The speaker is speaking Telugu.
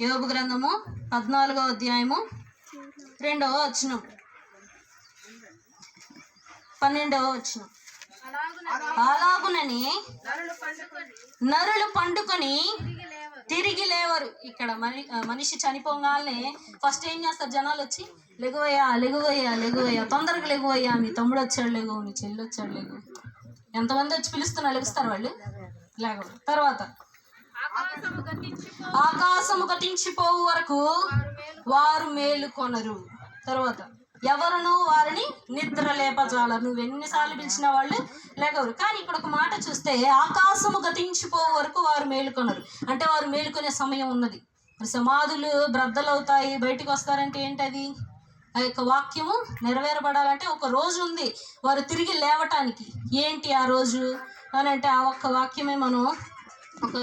యోగు గ్రంథము పద్నాలుగో అధ్యాయము రెండవ వచనం. పన్నెండవ వచనం. అలాగునని నరులు పండుకొని తిరిగి లేవరు. ఇక్కడ మని మనిషి చనిపోగానే ఫస్ట్ ఏం చేస్తారు జనాలు వచ్చి? లెగువయ్యా లెగువయ్యా లెగువయ్యా తొందరగా లెగువయ్యా మీ తమ్ముడు వచ్చాడు లేగు మీ చెల్లి వచ్చాడు లేగు. ఎంతమంది వచ్చి పిలుస్తున్నా లెగుస్తారు వాళ్ళు? లేగరు తర్వాత ఆకాశము గతించిపోవు వరకు వారు మేలుకొనరు తర్వాత ఎవరును వారిని నిద్ర లేపజాల నువ్వు ఎన్నిసార్లు పిలిచిన వాళ్ళు లేకవరు కానీ ఇక్కడ ఒక మాట చూస్తే ఆకాశము గతించిపోవు వరకు వారు మేలుకొనరు అంటే వారు మేలుకొనే సమయం ఉన్నది. మరి సమాధులు బ్రద్దలవుతాయి బయటకు వస్తారంటే ఏంటది? ఆ యొక్క వాక్యము నెరవేరబడాలంటే ఒక రోజు ఉంది. వారు తిరిగి లేవటానికి. ఏంటి ఆ రోజు? అని అంటే ఆ ఒక్క వాక్యమే మనం ఒక